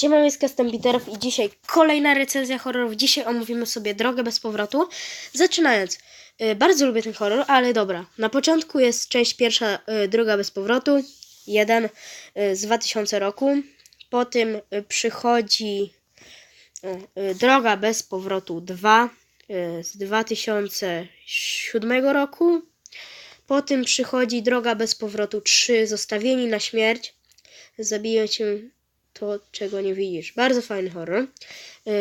Siema, jest Custom Peterów i dzisiaj kolejna recenzja horrorów. Dzisiaj omówimy sobie Drogę bez powrotu. Zaczynając, y, bardzo lubię ten horror, ale dobra. Na początku jest część pierwsza, y, Droga bez powrotu, jeden y, z 2000 roku. Potem y, przychodzi Droga bez powrotu 2 y, z 2007 roku. Potem przychodzi Droga bez powrotu 3, Zostawieni na śmierć. Zabiję cię to, czego nie widzisz. Bardzo fajny horror.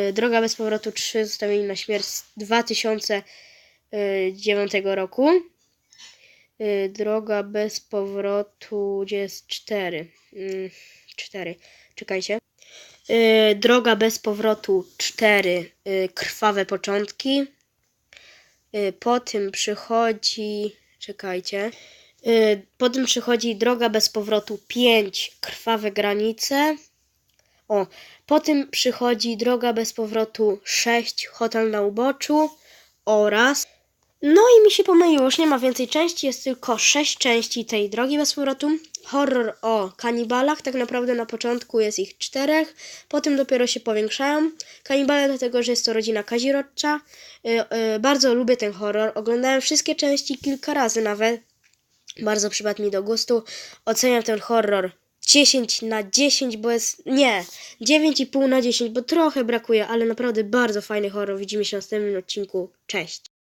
Y, Droga bez powrotu 3 Zostawieni na śmierć z 2009 roku. Y, Droga bez powrotu, jest 4? 4. Czekajcie. Y, Droga bez powrotu 4. y, Krwawe początki. Y, Potem przychodzi. Czekajcie. Y, Potem przychodzi Droga bez powrotu 5. Krwawe granice. O, potem przychodzi Droga bez powrotu 6. Hotel na uboczu. Oraz. No i mi się pomyliło, już nie ma więcej części, jest tylko 6 części tej Drogi bez powrotu. Horror o kanibalach, tak naprawdę na początku jest ich czterech, potem dopiero się powiększają. Kanibale dlatego, że jest to rodzina kazirodcza. Y, y, bardzo lubię ten horror, oglądałem wszystkie części kilka razy nawet. Bardzo przypadł mi do gustu. Oceniam ten horror 10 na 10, bo jest. Nie, 9,5 na 10, bo trochę brakuje, ale naprawdę bardzo fajny horror. Widzimy się w następnym odcinku. Cześć.